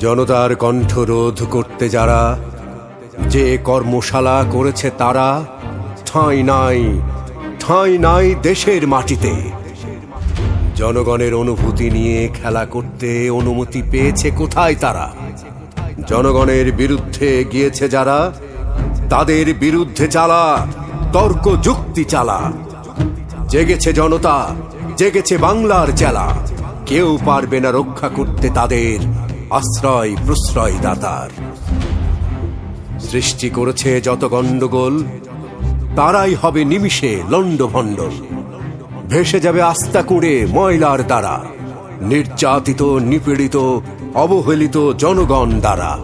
জনতার কণ্ঠ রোধ করতে যারা, যে কর্মশালা করেছে তারা, ঠাঁই নাই ঠাঁই নাই দেশের মাটিতে। জনগণের অনুভূতি নিয়ে খেলা করতে অনুমতি পেয়েছে কোথায় তারা? জনগণের বিরুদ্ধে গিয়েছে যারা, তাদের বিরুদ্ধে চালা, তর্ক যুক্তি চালা। জেগেছে জনতা, জেগেছে বাংলার চেলা। কেউ পারবে না রক্ষা করতে তাদের আশ্রয় প্রশ্রয় দাতার। সৃষ্টি করেছে যত গণ্ডগোল, তারাই হবে নিমিষে লণ্ডভণ্ডল। ভেসে যাবে আস্থা কুড়ে ময়লার দ্বারা। নির্যাতিত, নিপীড়িত, অবহেলিত জনগণ দ্বারা।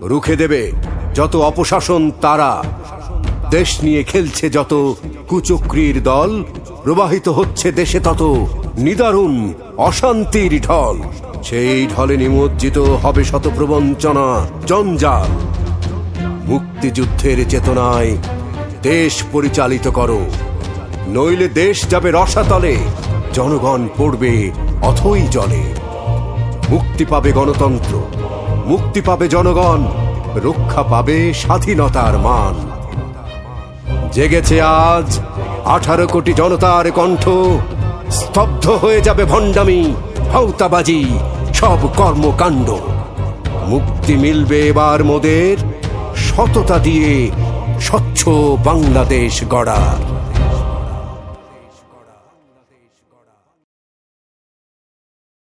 রুখে দেবে যত অপশাসন তারা। দেশ নিয়ে খেলছে যত কুচক্রির দল, প্রবাহিত হচ্ছে দেশে তত নিদারুণ অশান্তির ঢল। সেই ঢলে নিমজ্জিত হবে শত প্রবঞ্চনা জঞ্জাল। মুক্তিযুদ্ধের চেতনায় দেশ পরিচালিত করো। নইলে দেশ যাবে রসাতলে, জনগণ পড়বে অথই জলে। মুক্তি পাবে গণতন্ত্র, মুক্তি পাবে জনগণ, রক্ষা পাবে স্বাধীনতার মান। জেগেছে আজ আঠারো কোটি জনতার কণ্ঠ, স্তব্ধ হয়ে যাবে ভণ্ডামি হাউতাবাজি সব কর্মকাণ্ড। মুক্তি মিলবে এবার মোদের সততা দিয়ে স্বচ্ছ বাংলাদেশ গড়ার।